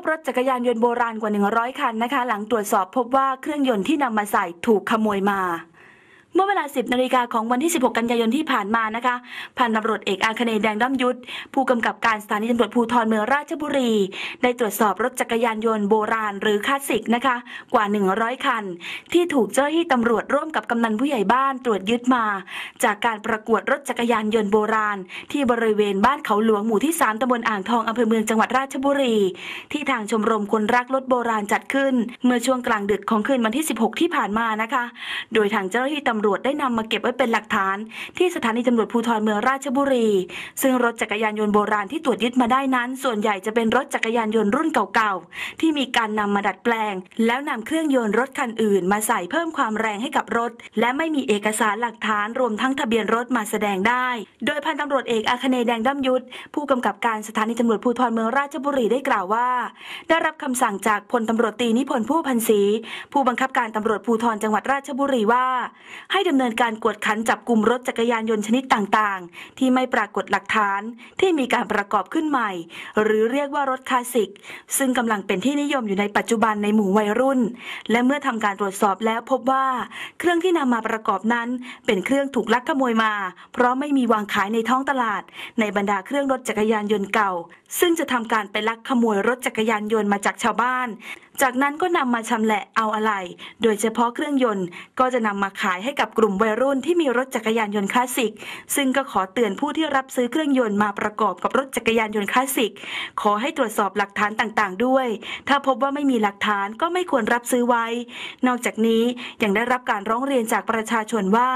บรถจักรยานยนต์โบราณกว่า 100 คันนะคะ หลังตรวจสอบพบว่าเครื่องยนต์ที่นำมาใส่ถูกขโมยมา เมื่อเวลา 10 นาฬิกาของวันที่ 16 กันยายนที่ผ่านมานะคะ พันตำรวจเอกอาคเนย์แดงด้ำยุทธ ผู้กำกับการสถานีตำรวจภูธรเมืองราชบุรี ได้ตรวจสอบรถจักรยานยนต์โบราณหรือคลาสสิกนะคะ กว่า 100 คัน ที่ถูกเจ้าหน้าที่ตำรวจร่วมกับกำนันผู้ใหญ่บ้านตรวจยึดมา จากการประกวดรถจักรยานยนต์โบราณ ที่บริเวณบ้านเขาหลวงหมู่ที่ 3ตำบลอ่างทองอำเภอเมืองจังหวัดราชบุรี ที่ทางชมรมคนรักรถโบราณจัดขึ้น เมื่อช่วงกลางดึกของคืนวันที่ 16 ที่ผ่านมานะคะ โดยทางเจ้าหน้าที่ตำำรวจได้นำมาเก็บไว้เป็นหลักฐาน ที่สถานีตำรวจภูธรเมืองราชบุรี ซึ่งรถจักรยานยนต์โบราณที่ตรวจยึดมาได้นั้น ส่วนใหญ่จะเป็นรถจักรยานยนต์รุ่นเก่าๆ ที่มีการนำมาดัดแปลง แล้วนำเครื่องยนต์รถคันอื่น มาใส่เพิ่มความแรงให้กับรถ และไม่มีเอกสารหลักฐานรวมทั้งทะเบียนรถมาแสดงได้ โดยพันตำรวจเอกอาคเนย์แดงด้ำยุทธผู้กำกับการสถานีตำรวจภูธรเมืองราชบุรีได้กล่าวว่า ได้รับคำสั่งจากพลตำรวจตีนิพนธ์ผู้พันศรีผู้บังคับการตำรวจภูธรจังหวัดราชบุรีว่าให้ดำเนินการกวดขันจับกลุ่มรถจักรยานยนต์ชนิดต่างๆ ที่ไม่ปรากฏหลักฐานที่มีการประกอบขึ้นใหม่ หรือเรียกว่ารถคลาสสิก ซึ่งกำลังเป็นที่นิยมอยู่ในปัจจุบันในหมู่วัยรุ่น และเมื่อทำการตรวจสอบแล้วพบว่า เครื่องที่นำมาประกอบนั้น เป็นเครื่องถูกลักขโมยมา เพราะไม่มีวางขายในท้องตลาด ในบรรดาเครื่องรถจักรยานยนต์เก่า ซึ่งจะทำการไปลักขโมยรถจักรยานยนต์มาจากชาวบ้าน จากนั้นก็นำมาชำแหละเอาอะไหล่โดยเฉพาะเครื่องยนต์ก็จะนำมาขายให้กับกลุ่มวัยรุ่นที่มีรถจักรยานยนต์คลาสสิก ซึ่งก็ขอเตือนผู้ที่รับซื้อเครื่องยนต์มาประกอบกับรถจักรยานยนต์คลาสสิก ขอให้ตรวจสอบหลักฐานต่างๆ ด้วย ถ้าพบว่าไม่มีหลักฐานก็ไม่ควรรับซื้อไว้ นอกจากนี้ยังได้รับการร้องเรียนจากประชาชนว่า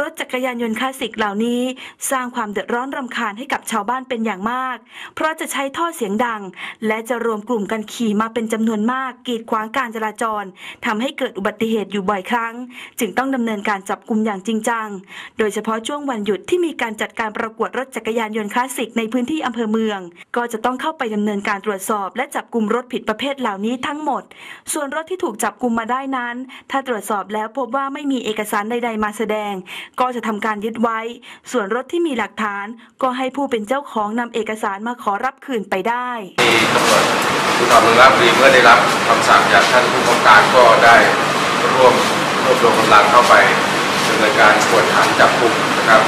รถจักรยานยนต์คลาสสิกเหล่านี้ สร้างความเดือดร้อนรำคาญให้กับชาวบ้านเป็นอย่างมาก เพราะจะใช้ท่อเสียงดัง และจะรวมกลุ่มกันขี่มาเป็นจำนวนมาก กีดขวางการจราจรทำให้เกิดอุบัติเหตุอยู่บ่อยครั้ง จึงต้องดำเนินการจับกลุ่มอย่างจริงจัง โดยเฉพาะช่วงวันหยุดที่มีการจัดการประกวดรถจักรยานยนต์คลาสสิกในพื้นที่อำเภอเมือง ก็จะต้องเข้าไปดำเนินการตรวจสอบ และจับกลุ่มรถผิดประเภทเหล่านี้ทั้งหมด ส่วนรถที่ถูกจับกลุ่มมาได้นั้น ถ้าตรวจสอบแล้วพบว่าไม่มีเอกสารใด ๆ มาแสดง ก็จะทำการยึดไว้ ส่วนรถที่มีหลักฐาน ก็ให้ผู้เป็นเจ้าของนำเอกสารมาขอรับคืนไปได้ที่ตำรวจภูธรเมืองราชบุรีเมื่อได้รับคำสั่งจากท่านผู้กำกับการก็ได้ร่วม รวบรวมกำลังเข้าไปดำเนินการกวดขันจับกลุ่มนะครับ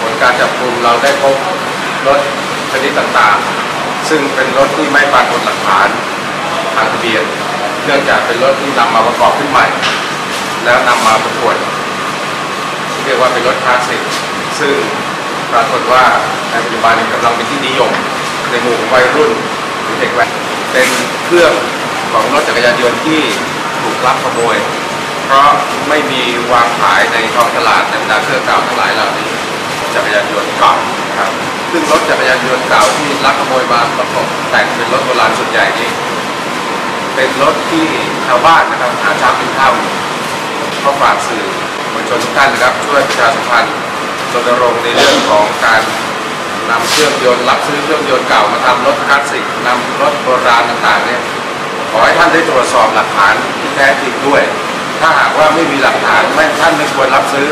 ผลการจับกลุ่มเราได้พบรถชนิดต่างๆ ซึ่งเป็นรถที่ไม่ปรากฏหลักฐานทางทะเบียน เนื่องจากเป็นรถที่นำมาประกอบขึ้นใหม่ แล้วนำมาประกวดเรียกว่าเป็นรถคลาสสิกซึ่งปรากฏว่าในปัจจุบันกำลังเป็นที่นิยม ในหมู่วัยรุ่นหรือเด็กแว้นเป็นเครื่องของรถจักรยานยนต์ที่ถูกลักขโมย เพราะไม่มีวางขายในท้องตลาดในบรรดาเครื่องเก่าทั้งหลายเหล่านี้จักรยานยนต์เก่าครับ ซึ่งรถจักรยานยนต์เก่าที่ลักขโมยมาประกอบแต่งเป็นรถโบราณส่วนใหญ่นี้เป็นรถที่ชาวบ้านนะครับหาเช้ากินข้าก็ฝากสื่อมวลชนทุกท่านนะครับช่วยประชาสัมพันธ์รณรงค์ในเรื่องของการนำเครื่องยนต์รับซื้อเครื่องยนต์เก่ามาทำรถคลาสสิกนำรถโบราณต่างๆเนี่ยขอให้ท่านได้ตรวจสอบหลักฐานที่แท้จริงด้วย ถ้าหากว่าไม่มีหลักฐานไม่ท่านไม่ควรรับซื้อ